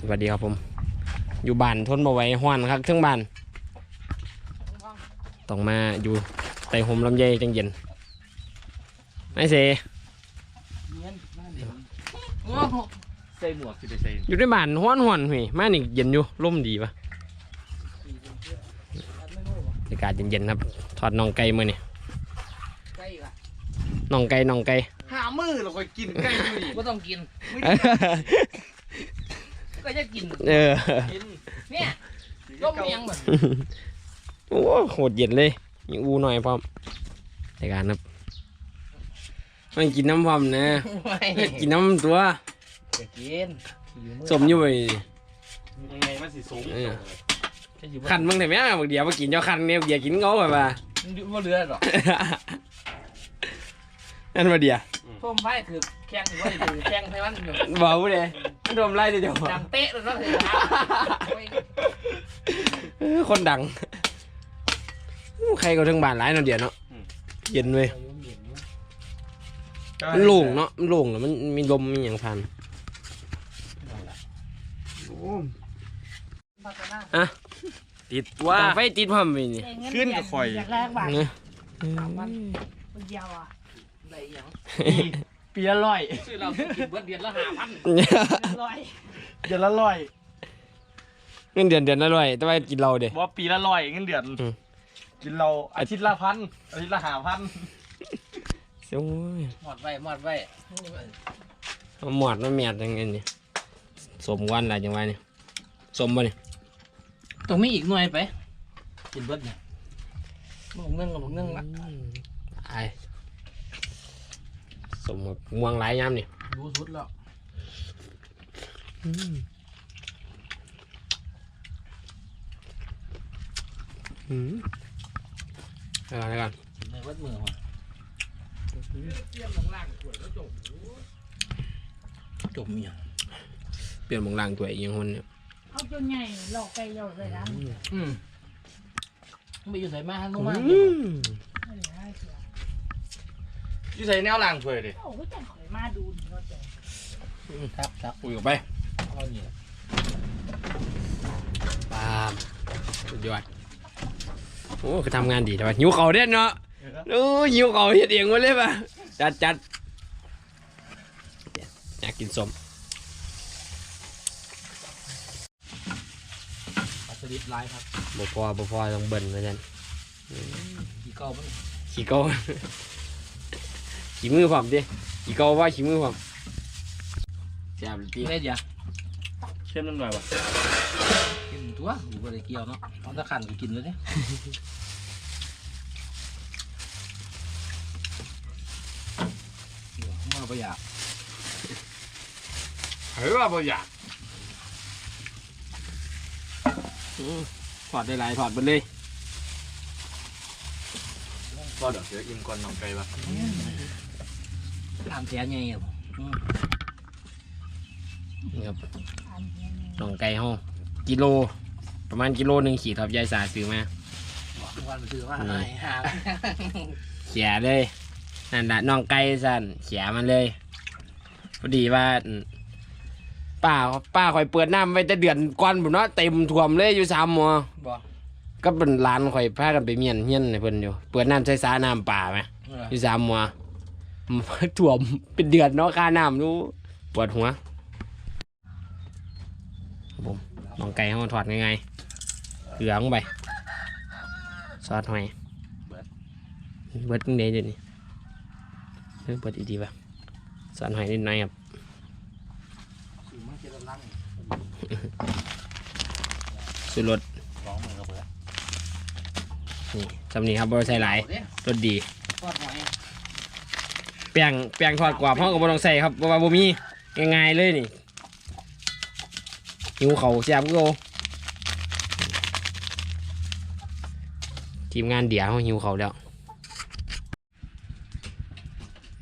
สวัสดีครับผม อยู่บ้านทนบ่ไหว้ห้อนครับทั้งบ้านต้องมาอยู่ใต้ห่มลำไยจังเย็นไม่เสใส่หมวกสิไปใส่อยู่ในบ้านห้อนห้อนๆเฮ้ยมานี่เย็นอยู่ร่มดีปะบรรยากาศเย็นๆครับทอดน่องไก่มือนี่ใกล้ละน่องไก่น่องไก่หามือเราค่อยกินใกล้ดูดิก็ต้องกิน ก็จะกิน เออ กินเนี่ยต้มเมียงเหมือนโอ้โหดเย็นเลยยิงอูหน่อยพร้อมรายการครับไม่กินน้ำพร้อมนะไม่กินน้ำตัวจะกินสมอยู่ไปยังไงมันสิสูงเออคันมึงแต่แม่บางเดียวมากินเจ้าคันเนี่ยเดียวกินเงาไปป่ะว่าเรือหรอกนั่นมาเดียว ต้มไผ่คือแข้งถือว่าอยู่แข้งให้มันอยู่บอกกูเลยมันรวมไล่เดียวดังเป๊ะเลยก็คือเออคนดัง ใครก็ถึงบ้านหลายเนาะเดียวเนาะเย็นเว้ยมันโล่งเนาะมันโล่งแล้วมันมีลมมีอย่างพันติดว่าไฟติดพร้อมไปนี่ขึ้นกับข่อยอยากแรกบาทเนี่ยคนเดียวอะ อะไรอย่างเปียร้อยซื้อเรากินเบิดเดือนละห้าพันร้อยเดือนละร้อยเงินเดือนเดือนละร้อยแต่ว่ากินเราเด้บอกว่าปีละร้อยเงินเดือนอืมกินเราอาทิตย์ละพันอาทิตย์ละหาพันโอ้ยหมดไว้หมดไว้เอาหมอดมาแมดยังไงนี่สมวันอะไรจังไงนี่สมบ่นี่ต้องมีอีกหน่วยไปกินเบิดเนี่ยมึงนึ่งกับมึงนึ่งละไอ สมกับม่วงหลายยามนี่รู้สุดแล้วอืมเอาละกันในวัดมือมาจมเนี่ยเปลี่ยนหมองล่างตัวอีกอยังคนเนี่ยเอาจนใหญ่หลอกไปหลอกเลยนะอืมไม่อยู่ใส่มาฮันลงมา อืม ไม่ได้ให้เสีย ที่ใส่แนวล่างถ้วยดิโอ้ก็จะขอยมาดูนี่ก็เจอครับครับอุ้ยออกไปเอาเนี่ยปามสุดยอดโอ้คือทำงานดีแต่ว่าหิวเขาเด่นเนาะโอ้ยหิวเขาเฮ็ดเองหมดเลยป่ะจัดจัดอยากกินสมปัสลิดไลน์ครับบ่พอบ่พอต้องเบิ่นเหมือนกันกี่เก้ามันขี่เกา ขี่มือผมดิขี่เกาว่าขี่มือผมแซ่บเลยตีเล่นยังเข้มนิดหน่อยวะกินตัวกูก็เลยเกี่ยวเนาะเอาตะขันกูกินเลยเนี่ยมาประหยัดเฮ้ยว่าบ่อยากถอดได้หลายถอดไปเลยก็เดี๋ยวเดี๋ยวอิ่มก่อนน้องไก่ปะ ทำแทนไงครับนี่ครับอันนี้น่องไก่ห้องกิโล ประมาณกิโลหนึ่งขีดครับยายสาซื้อมาวันไปซื้อมานี่ให้หาเขียเลย นั่นแหละน่องไก่สั่นเขียมันเลยพอดีว่าอืมป้าป้าคอยเปิดน้ำไว้แต่เดือนก่อนผมเนาะเต็มท่วมเลยอยู่สามหมอบอกก็เป็นร้านคอยพากันไปเมียนเฮียนในเพิ่นอยู่ เปิดน้ำใช้สาน้ำป่าไหมอยู่สามมัว ถ่วมเป็นเดือนเนาะค่าน้ำรู้ปวดหัวผมลองไก่เขาถอดง่ายๆเหลืองไปซอสหอยเบิดเดยวนี่เฮ้ยเบิดดีๆป่ะซอสหอยนิดหน่อยครับสุดรสนี่จำนี้ครับบริใส่หลายรสดีทอดหอย แป้งแป้งทอดกรอบห้องกับบต้องใส่ครับเพราะว่าบ่มีง่ายๆเลยนี่หิวเขาแซ่บก็ทีมงานเดี๋ยวเขาหิวเขาแล้ว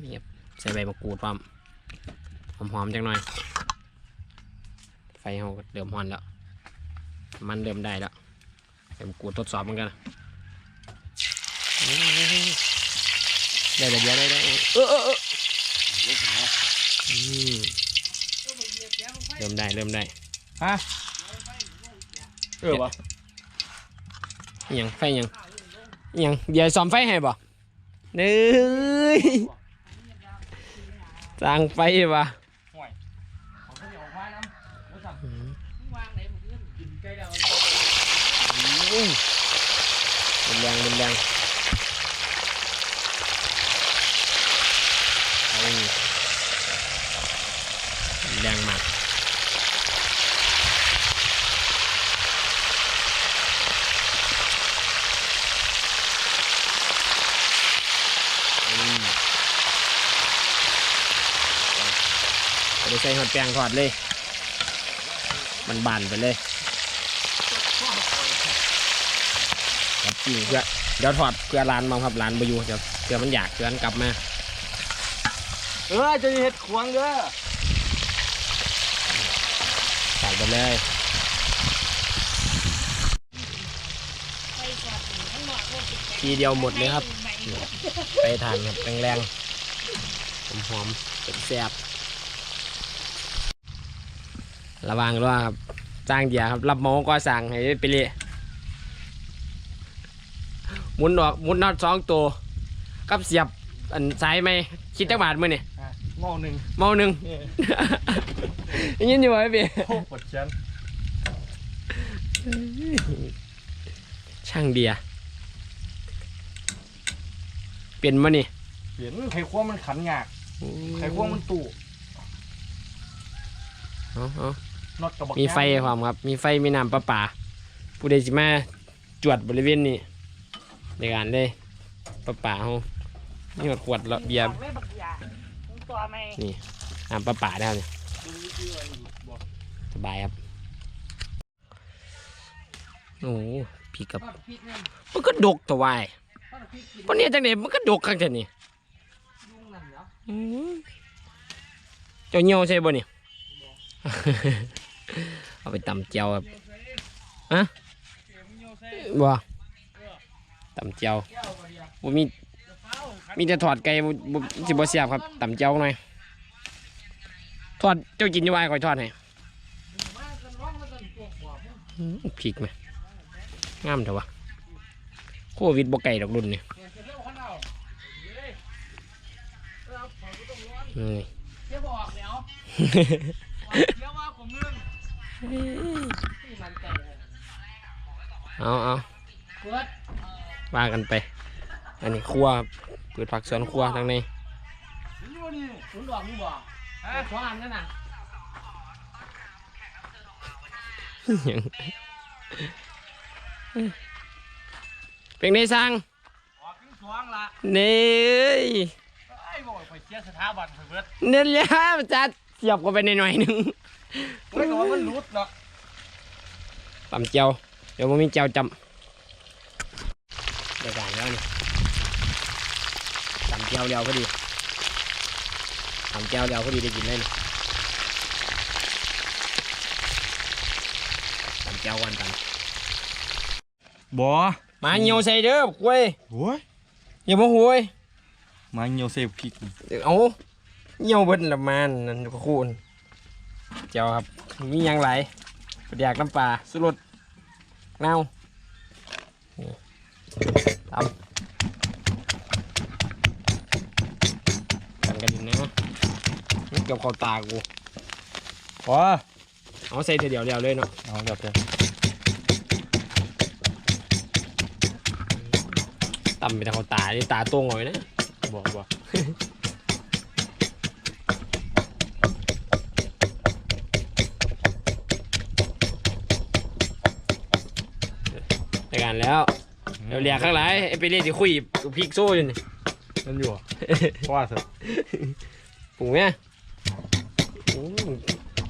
นี่ครับใส่ใบมะกรูดปั๊มหอมๆจังหน่อย ไฟเขาเริ่มฮอนแล้ว มันเริ่มได้แล้วใส่มะกรูดทดสอบเหมือนกันได้เดียวได้ได้ เออเออเอออืมเริ่มได้เริ่มได้ฮะเออวะอิหยังไฟอิหยังอิหยังเดี๋ยวซ่อมไฟให้บ่เนื้ยสร้างไฟบ่ผมก็เดี๋ยวมาน้ำแล้วสั่ง อืม วางไหนผมกินใกล้แล้ว รุนแรงรุนแรงเอารุนแรงมากอืมเอาไป ใส่หอดแปลงทอดเลย มันบานไปเลยครับจริงเพื่อเดี๋ยวถอดเพื่อร้านมาครับร้านไปอยู่เดี๋ยวเพื่อมันอยากเพื่อนกลับมาเออจะเห็ดขวางเด้อใส่ไปเลยไปสอดหนูข้างนอกโคตรติดใจทีเดียวหมดเลยครับ ไปไปทานครับแรงๆหอมๆเป็นแซ่บ ระวังด้วยครับจ้างเดียครับ รับเหมอก็สั่งให้ไปเลยหมุนออกหมุนน็อตสองตัวกับเสียบอันซ้ายไหมคิดจักบาทมื่อนี่งอหนึ่งเมาหนึ่งนี่ยังยินอยู่ไหมพี่โอ้ปวดแขนช่างเดียเปลี่ยนมานี่เปลี่ยนไข่ควงมันขันยากไข่ควงมันตู่เอาเอา น็อตกระบอกมีไฟความครับ มีไฟมีน้ำประปาผู้ใดสิมาจวดบริเวณนี้ในการเลยประปาเขานี่หมดขวดละเบียร์ไม่บักยามึงตัวไหมน้ำประปาได้เนี่ยสบายครับโอ้โหพี่กับทอดพริกเนี่ยมันก็ดกตัววายทอดพริกกินวันนี้จังเด็มันก็ดกข้างแต่นี่ยุ่งนั่นเหรออืมเจ้าเหี่ยวใช่บ่นี่ เอาไปตำเจียวครับฮะบ่ตำเจียวบ่มีมีแต่ถอดไก่บ่บ่สิบ่เสียบครับตำเจียวหน่อยทอดเจ้ากินอยู่ไว้ข่อยทอดให้อืมพริกไหมงามเถอะวะโควิดบ่ไก่ดอกรุ่นนี่อื เลยเอาเอาเปิดว่ากันไป อันนี้ครัวครับเปิดผักสวนครัวทางในคุณบอกมึงบอกฮะขออันนั้นน่ะหยังเป็นไงสั่งออกขึ้นสวงละเน่ยไอ้บอกไปเชียร์สถาบันไปเบิดเน่ยเลยจัดเสียบเข้าไปในหน่อยๆหนึง เฮ้ยก็ว่ามันรุดหรอกตำเจียวเดี๋ยวมันมีเจียวจำเดี๋ยวก่อนแล้วนี่ตำเจียวเดียวพอดีตำเจียวเดียวพอดีได้กินเลยนี่ตำเจียวก่อนกันบ่ มาเหี่ยวใส่เด้อคุยโอ้ยอย่ามาหุยมาเงียวเซฟพริกเอาเหี่ยวเบิ้ลละมันนั่นก็คูณ เจียวครับ มีหยังไหลายปลาแดกน้ำปลาสุรสเน่านี่ตำกันกันอยู่นะนี่เกือบเข้าตากูว้าเอาใส่เทีเดียวเดียวเลยเนาะเอาเดี๋ยวเดี๋ยวตำไปทางเข้าตานี่ตาตรงเอาไว้นะบอกบอก ในการแล้วเดี๋ยวเรียกข้างหลังไอ้ไปเรียกที่คุยกับพริกโซ่อยู่นี่นั่นอยู่อะว่าเถอะปรุงเนี่ยโอ้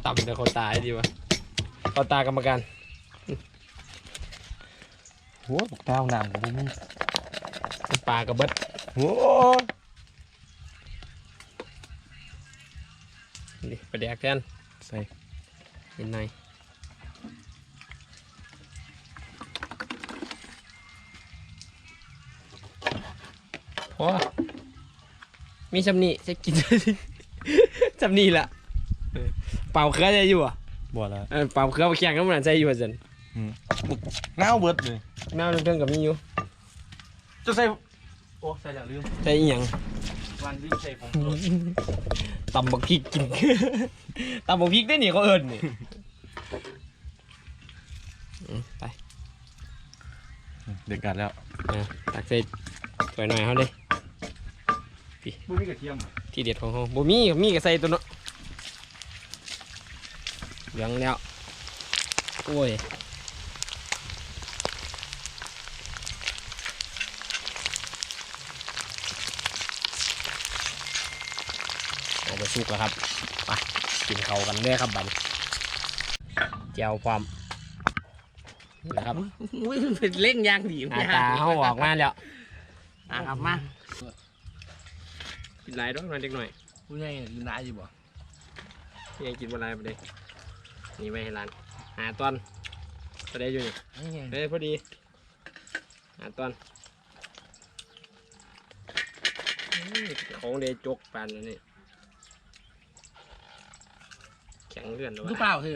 ต่ำแต่เขาตายดีวะเขาตากรรมการหัวบอกเต้าหนังของมึงปลากระเบิดหัวนี่ประเดี๋ยวแทนใส่เห็นหน่อย พอมีชำนี่จะกินชำนี่ละเออเป่าเครือจะอยู่อะบ่ละเออเปล่าเครื่องเคียงก็มันใส่อยู่ว่าซั่นเงาเบิดเลยน้ำเรื่องๆก็มีอยู่จะใส่โอ้ใส่แล้วลืมใส่อีหยังวันลืมใส่ของโปรดตำบักพริกกินตำบักพริกได้นี่เขาเอิญนี่อืมไปเด็กกัดแล้วนะตักใส่ถ้วยหน่อยเขาเลย บุ้มีกระเทียมที่เด็ดของเขาบ่มีมีก็ใส่ตัวเนาะเหลืองแล้วโอ้ยเอาไปสุกแล้วครับไปกินเขาวกันเลยครับบัดนเจียวความนี่แหละครับอุ้ยมันเป็นเล่งยางดีหน้าตาเขาออกมาแล้วอะครับมา กินหลายด้วยหน่อยเด็กหน่อยผู้ใหญ่กินได้อยู่บ่ยังกินอะไรไปเลยนี่ไว้ให้ร้านหาตอนก็ได้อยู่นี่นี่เฮ้ยพอดีหาตอนอื้อของเดจกปานนั้นนี่แข็งเลื่อนเลยวลูกะเปล่าเฮ้ย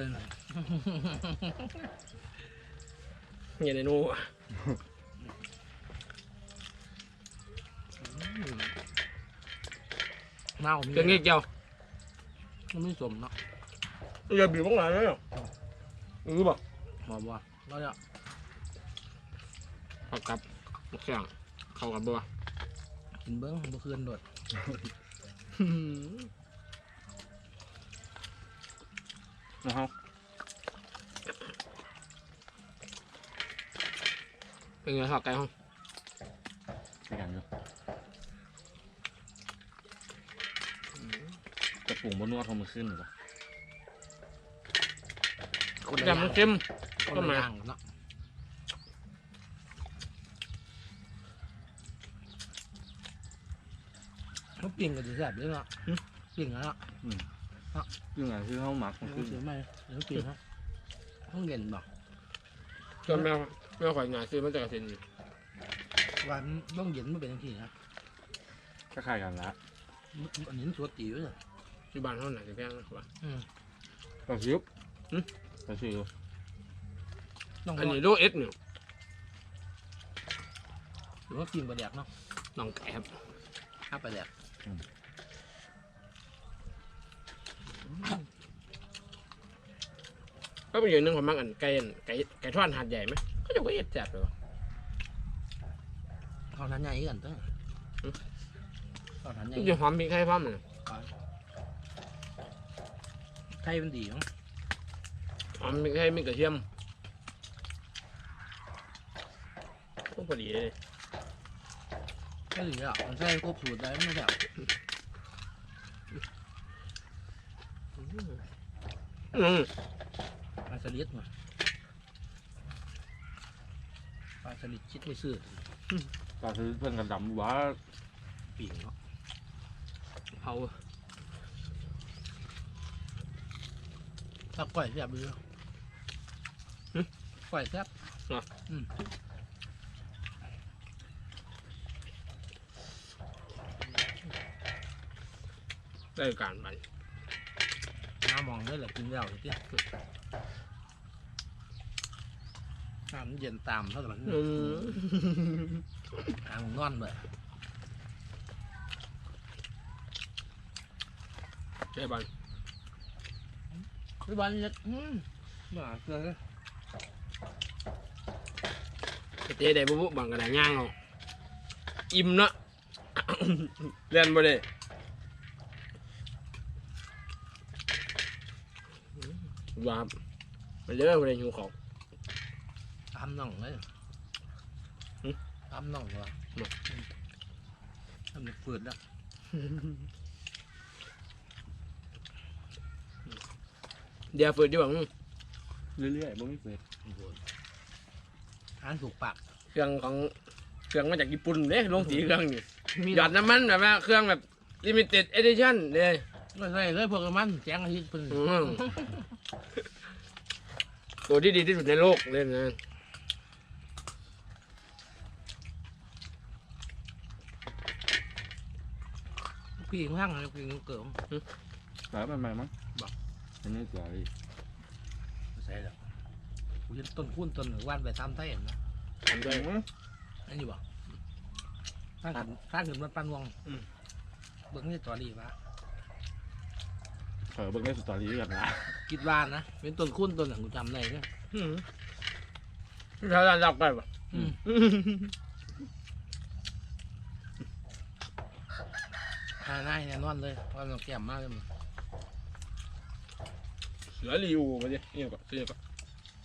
เย็นในนู้ เน่ามีเครื่องนี้เกี่ยวมันไม่สมเนาะอย่าบีบพวกหลานเลยอือบอกหมอบ่เราจะเข้ากับเครื่องเข้ากับบัวกินเบิ้งบ่คืนโดดนะครับเป็นไงทอดไก่ห้องใส่กันอยู่ กระปุกบนนวดของมันขึ้นหรือเปล่าคนละยำมันเค็มคนก็ละมาอย่างเนาะเขาปิ้งกันจะแซ่บด้วยเนาะปิ้งแล้วเนาะยังไงคือเขาหมักมันเดี๋ขึ้ยวนซื้อมาเดี๋ยวกินครับต้องเย็นบ่จนแมวแมวข่อยหนาซื้อมาจากเกษตรวันต้องเย็นไม่เป็นทังทีนะก็คล้ายกันละ อันนี้สวดจี๋วเลย ที่บ้านเขาหนาจะแพงนะว่าอืมกระชิบหึกระชิบต้องอันรอนี้โลเอสเนี่ยหรือว่ากินปลาแดกเนาะน้องไก่ครับห้าปลาแดกก็เป็นอย่างหนึงผมมักอันไก่อันไก่ไก่ทอดหาดใหญ่ไหมเขาจะก็เอ็ดแซ่บเลยวะเขาทันใหญ่กันตั้งเขาทันใหญ่มันจะหอมพริกไทยพร้อมเลยไทยมันดีเนาะหอมพริกไทยมีกระเทียมก็พอดีเลยก็ดีอะมันใช่ครบสูตรได้ไม่ใช่อืมปลาสลิดมาปลาสลิดชิดไม่ซื่อก็คือเพื่อนกันดำว่าปีกเนาะเอา ถ้าก้อยแซ่บดีเนาะก้อยแซ่บได้การมันน้ำมองได้แหละกินแล้วทีน้ำมันเย็นตามเท่าไหร่อืมอ่างนอนเลยได้บ้าน พี่บอลเย็ดอืมมาเกลือเลยเต้ได้บุบุบังกระดาษย่างเอาอิ่มเนาะเรียนบ่ได้ว่าครับมันเยอะบ่ได้หิวของตามน่องเลยหึตามน่องวะหึทำให้ฝืดแล้ว เดี๋ยวฝืนดีกว่าอื้อเรื่อยๆบ่มีเฟสโอ้โหทานถูกปากเครื่องของเครื่องมาจากญี่ปุ่นเด้ลงสีเครื่องนี่หยอดน้ำมันแบบว่าเครื่องแบบ limited edition เด้ไม่ใช่เลยพวกมันแจ้งอาทิตย์เป็นอืมตัวที่ดีที่สุดในโลกเลยนะพี่ข้างเลยพี่เกิมแต่มันใหม่มั้ง บอกอันนี้สวยช่หรอกกูเห็นต้นคูนต้นหนึ่งว่านไปตามไทยเห็นนะทำด้วยอันนี้บ่สร้างขึ้นสร้างขึ้นมันปั้นวงอืม เบิ่งนี่ตอรี่วะเออเบิ่งในสตอรี่กันนะคิดว่านะเป็นต้นคูนต้นหนึ่งกูจำได้เนี่ย อืมนี่เขาจะรับไปปะอืม หาหน้าแน่นอนเลยว่ามันแก้มมากเลยมันเสือรีวูมาดินี่ก่อนซื้อก่อน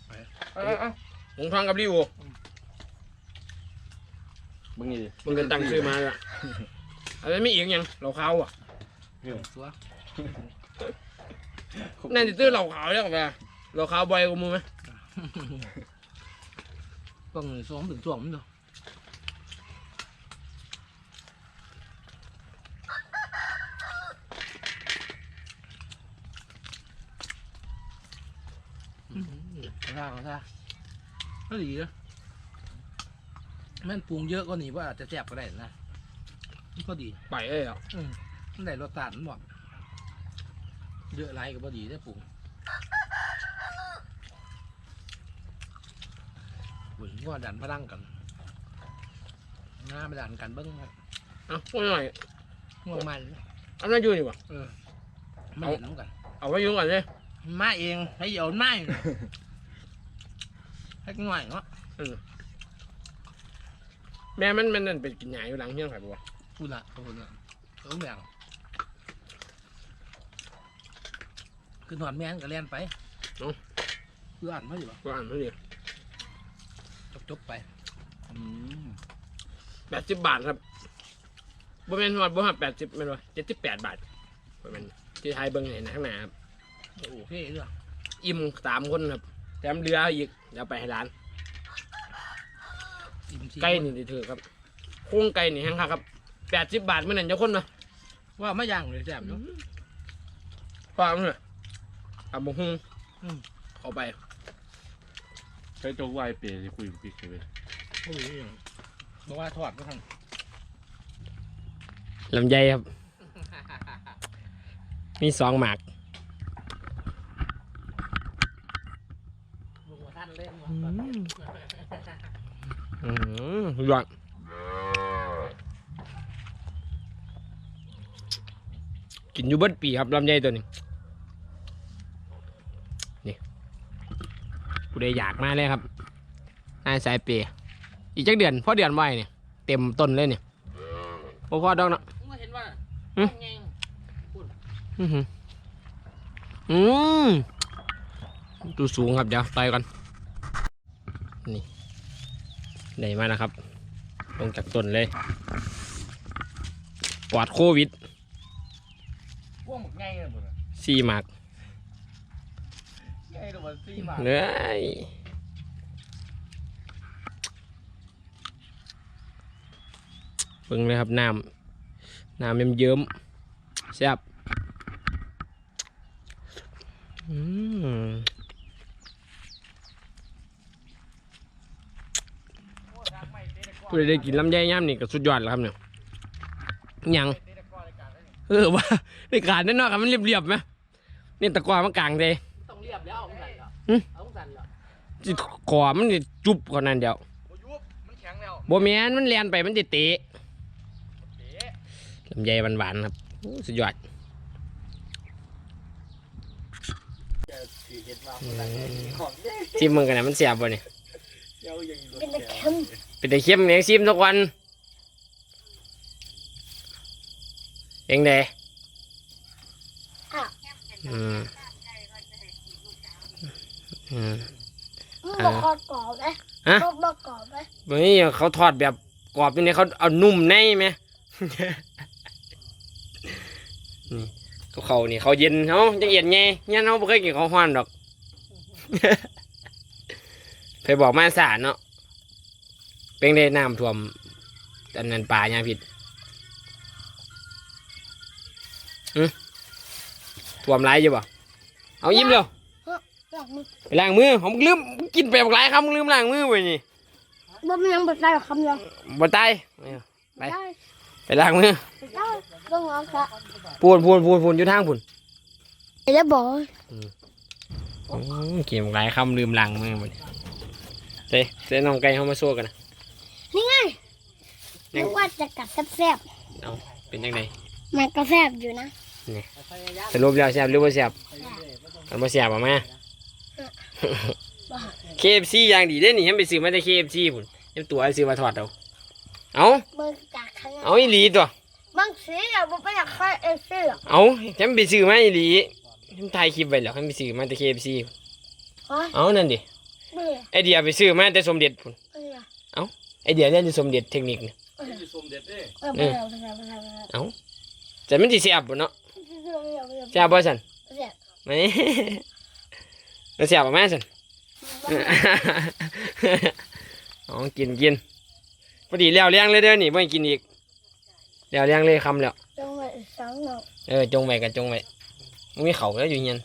ไปเอาเอาเอาหงทองกับรีวูเบิ่งนี่ดิมึงเป็นตั้งชื่อมาละอะไรไม่อีกยังเราเขาอะตัวนั่นจะซื้อเราขาวแล้วกันไปเราขาวบ่อยกว่ามึงไหมต้องสว มถึงสวมเนาะเอาท่าเอาท่าก็ดีนะแม่นปรุงเยอะก็หนีว่าอาจจะแซ่บก็ได้นะมันก็ดีไปเลยอะอืมมันได้รสชาติมันบอกเยอะไรก็บ่ดีได้อปรุงหุ่นว่าดันพลังกันงาไปดันกันเบิ้งครับเอาพูดหน่อยง่วงมันเอันนั้นอยู่นี่วะเออไม่เห็นน้ำกันเอาไว้อยุ่งก่อนเลยมาเองให้เหยาไม้ให้ หน่อยเนาะแม่มันมันนั่นเป็นกินหยาอยู่หลังเฮี้ยงไข่บัวพูดละพูดละต้องแบ่งคือหนอนแม่นก็เล่นไปเพื่อนไม่อยู่ก็อ่านไม่ดีจบจบๆไปอืมแปดสิบบาทครับบ่แม่นว่าบ่หับแปดสิบแม่นว่าเจ็ดสิบแปดบาทบ่แม่นที่ไทยเบิ่งเห็นข้างหน้าครับโอเคเรื่องอิ่มสามคนครับ แถมเรืออีกเดี๋ยวไปให้ร้านอิ่มสี่ไก่นี่ถือครับโค้งไก่นี่แห้งคักครับแปดสิบบาทเมื่อนั้นเจ้าคนนะว่าไม่ย่างเลยแซ่บอยู่ฟังเลยเอาบุ้งอืมเอาไปใช้โจ๊กวายเปย์ที่คุยกับพี่เลยโอ้ยบอกว่าทอดก็ทลำไยครับ มีสองหมากำลุงว่าท่านเล่น อืมยอด กินอยู่เบิดปีครับลำไยตัวนี้นี่ผู้ใดอยากมาเลยครับนายสายเปย์อีกจักเดือนพอเดือนไว้เนี่ยเต็มต้นเลยเนี่ยพอพอดอกเนาะมึงเห็นว่าอืมไงอือหืออืมดูสูงครับเดี๋ยวไปก่อนนี่ได้มานะครับ ลงจากต้นเลยปลอดโควิด พวกหมึกไงเลยบุญสี่หมากไงตัวมันซีมาเนื้ยเบิ่งเลยครับน้ำน้ำเยิ้มเยิ้มๆแซ่บอืมผู้ใดได้กินลำไยย่ำนี่ก็สุดยอดแล้วครับเนี่ยยัง เออว่าในการนั่นเนาะครับมันเรียบๆไหมนี่ตะกร้อมันกลางเลยต้องเรียบแล้วเอาของสั่นเหรอหึเอาของสั่นเหรอจิขอมันสิจุบกว่านั้นเดียวโอ้ยุบมันแข็งแล้วโบแมนมันเลียนไปมันจะเตะลำไยหวานๆครับโอ้สุดยอดชิมมึงกันนะมันเสียบบ่เนี่ยเป็นตะเข็มเป็นแต่เข้มเนี่ยชิมทุกวัน เองเด้อืมอืมมึงบอกกรอบกรอบไหมฮะบอกบอกกรอบไหมเฮ้ยเขาทอดแบบกรอบอยู่นี่เขาเอานุ่มในไหมนี่เขาเขานี่เขาเย็นเขาจะเย็นไงเนี่ยเขาไม่เคยกินข้าวห้อนดอกเคยบอกมาสารเนาะเป็นได้น้ำท่วมอันนั้นป่ายังผิด ท่วมไรอยู่บ่เอายิ้มเร็วอยากมึงไปล้างมือผมลืมกินไปบอกหลายคำมึงลืมล้างมือไปนี่บ่มียังบ่ได้หรอกคำเดียวบ่ตายไปได้ไปล้างมือได้ต้องเอาซะพูนพูนพูนพูนอยู่ทางพูนไอ้แล้วบอกอืมเกมหลายคำลืมหลังมือหมดเด้เด้น้องไก่เข้ามาสู้กันนะนี่ไงนึกว่าจะกัดแซ่บเอาเป็นยังไงๆมันก็แซ่บอยู่นะ สรุปแล้วแซ่บหรือว่าแซ่บมันบ่แซ่บอะแม่ KFC อย่างดีเด้นี่ยังไปซื้อมาแต่ KFC พุ่นยังตัวไอ้ซื้อมาทอดเอาเอาเบิ่งจากข้างหน้าเอาอีหลีตัวบางสีอะบ่ไปอยากใครเอเซี่อะเอาฉันไปซื้อมาอีหลีฉันถ่ายคลิปไว้แล้วฉันไปซื้อมาแต่ KFC ฮะเอานั่นดิเบื่อไอเดียไปซื้อมาแต่สมเด็จพุ่นเบื่อไอเดียเรียนอยู่สมเด็จเทคนิคนี่สมเด็จเด้เออเบื่อเบื่อเบื่อเบื่อแต่มันสิแซ่บบ่เนาะ เบื่อเบื่อเบื่อแซ่บบ่ซั่นเบื่อไม่แล้วแซ่บบ่แม่ซั่นอ๋อกินกินพอดีแล้วเลี้ยงเลยเด้อนี่ไม่กินอีกแล้วเลี้ยงเลยคำแล้วจงไว้สองหนอกเออจงไว้กันจงไว้มันมีเขาแล้วอยู่เงียน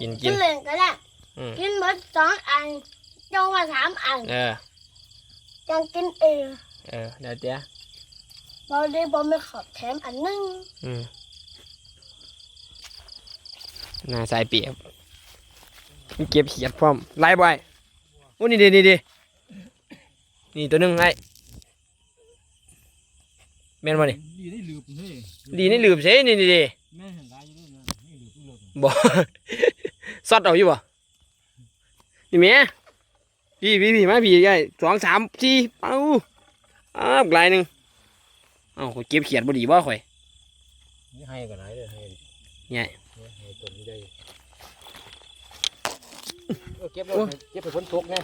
กินกิกินนเลยก็ได้อืมกินหมดสองอันจงไว้สามอันเออยังกินเองเออเดี๋ยวเดี๋ ยวบอได้บอไม่ขอบแถมอันหนึงอืมหน้าสายเปียบมีเก็บเขียดพร้อมไล่บ่อยโอ้นี่ดีนี่ดีนี่ตัวหนึงไอ้แม่นบ่นี่ดีได้ลืมเฮ้ยดีนี่ลืมเซ่นี่นี่ดีแม่เห็นได้อยู่ด้วยนะนี่ลืมลืมบ่ซอดเอาอยู่บ่นี่แม่พี่พี่พี่มาพี่ใหญ่สองสามสี่เอ้าอ้าวหลายหนึ่ง เอ้าข้อยเก็บเขียดบ่ดีบ่ข่อยนี่ให้กันไหนเลยให้ใหญ่ให้ต้นใหญ่เออเก็บแล้วเก็บไปฝนตกไง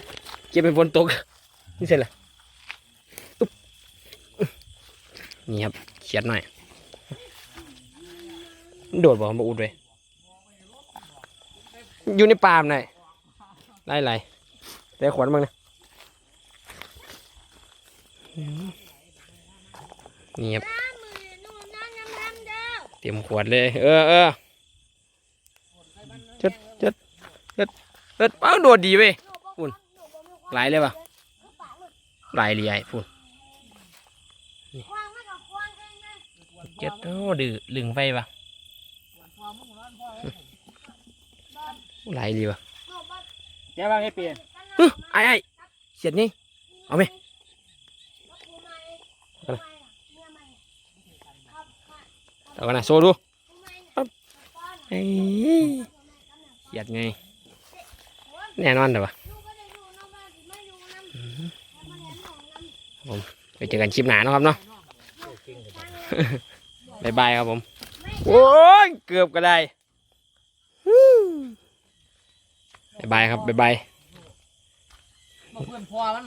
เก็บเป็นฝนตกนี่เสร็จละอุ๊บนี่ครับเขียดหน่อยมันโดดบ่มาอุดไว้อยู่ในป่ามนหน่อยไล่ไล่แต่ขวัญบ้างนะอืม นี่ครับน้ำมือนู่นนั่นน้ำน้ำเด้อเตรียมขวดเลย เออเออจัดจัดจัดจัดเอ้าโดดดีเว้ยอุ่นหลายเลยปะหลายเลยไอ้พูดควางไม่กับควางกันนะเจ็ดโอ้ดื้อลึงไปปะหลายเลยปะแกบ้างให้เปลี่ยนฮึไอ้ไอ้เสียดนี่เอาไหม เอากันนะโซ่ดูเอ้ยเสียดไง แน่นอนเดี๋ยวปะไปเจอกันคลิปหนาเนาะครับเนาะบายบายครับผม โอ้ย เกือบก็ได้ฮู้บายบายครับบายบายเพื่อนพอมัน